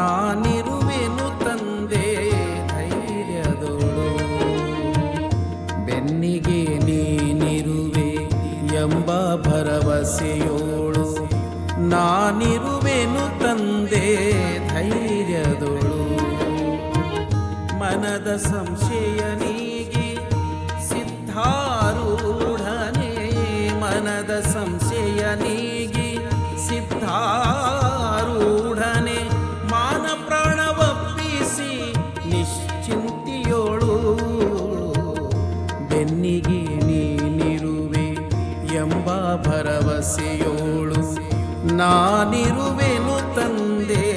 ನಾನಿರುವೆನು ತಂದೆ, ಧೈರ್ಯದೋಳು. ಬೆನ್ನಿಗೆ ನೀನಿರುವೆ ಎಂಬ ಭರವಸೆಯೋಳು. ನಾನಿರುವೆನು ತಂದೆ, ಧೈರ್ಯದೋಳು. ಮನದ ಸಂಶಯ ನೀಗಿ ಸಿದ್ಧಾರೂಢನೆ. ಮನದ ಸಂಶಯ ನೀಗಿ ಸಿದ್ಧಾರೂಢನೆ. ನೀನಿರುವೆ ಎಂಬ ಭರವಸೆಯೋಳು. ನಾನಿರುವೆನು ತಂದೆ.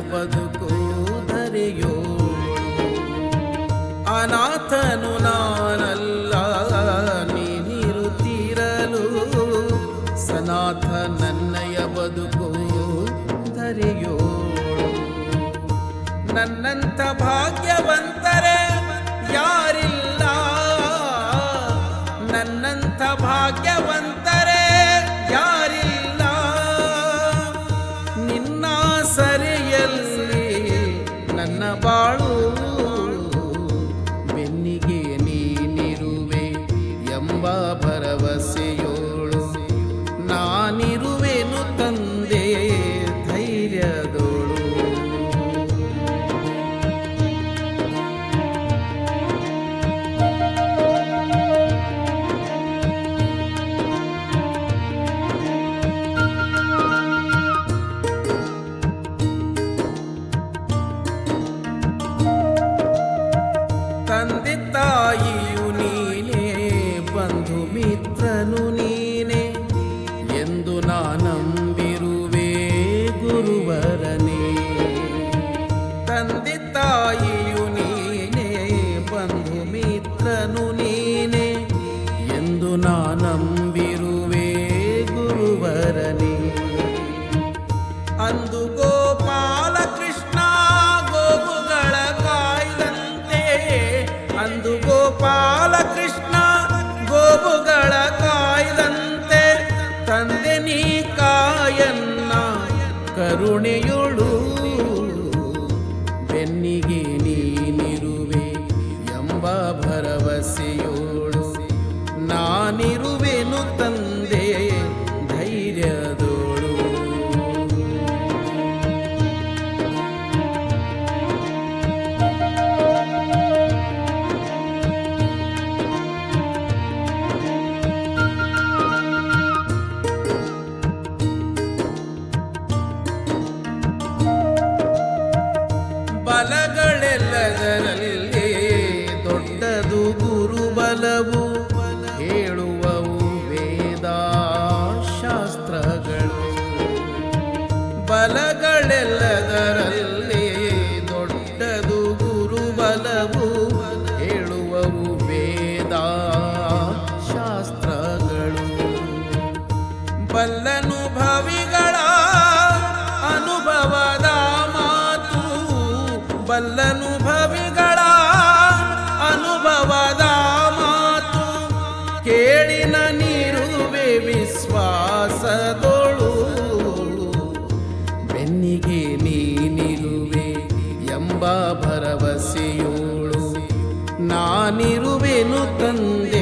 ಬದುಕು ಧರೆಯೋ ಅನಾಥನು ನಾನಲ್ಲ ನೀನಿರುತ್ತಿರಲು? ಸನಾಥ ನನ್ನಯ ಬದುಕು ಧರೆಯೋ ನನ್ನಂಥ ಭಾಗ್ಯವಂತರೇ ಎಂಬ ಭರವಸೆಯೋಳು ನಾನಿರುವೆನು ತಂದೆ ಧೈರ್ಯದೋಳು. ಬಲಗಳೆಲ್ಲದರಲ್ಲಿ ಬಲ್ಲನುಭವಿಗಳ ಅನುಭವದ ಮಾತು. ಬಲ್ಲನುಭವಿಗಳ ಅನುಭವದ ಮಾತು. ಕೇಳಿನ ನೀರುವೆ ವಿಶ್ವಾಸದೋಳು ಬೆನ್ನಿಗೆ ನೀನಿರುವೆ ಎಂಬ ಭರವಸೆಯೋಳು. ನಾನಿರುವೆನು ತಂದೆ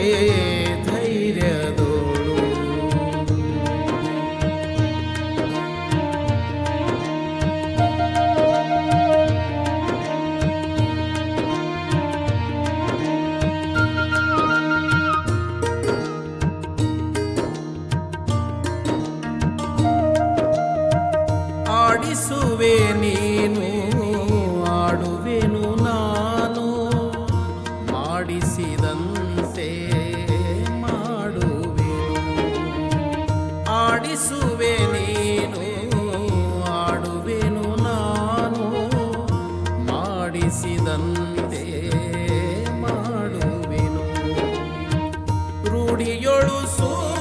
ಆಡಿಸುವೆ ನೀನು ಆಡುವೆನು ನಾನು. ಮಾಡಿಸಿದಂತೆ ಮಾಡುವೆನು. ಆಡಿಸುವೆ ನೀನು ಆಡುವೆನು ನಾನು. ಮಾಡಿಸಿದಂತೆ ಮಾಡುವೆನು. ರೂಢಿಯೊಳು ಸೂತ್ರದ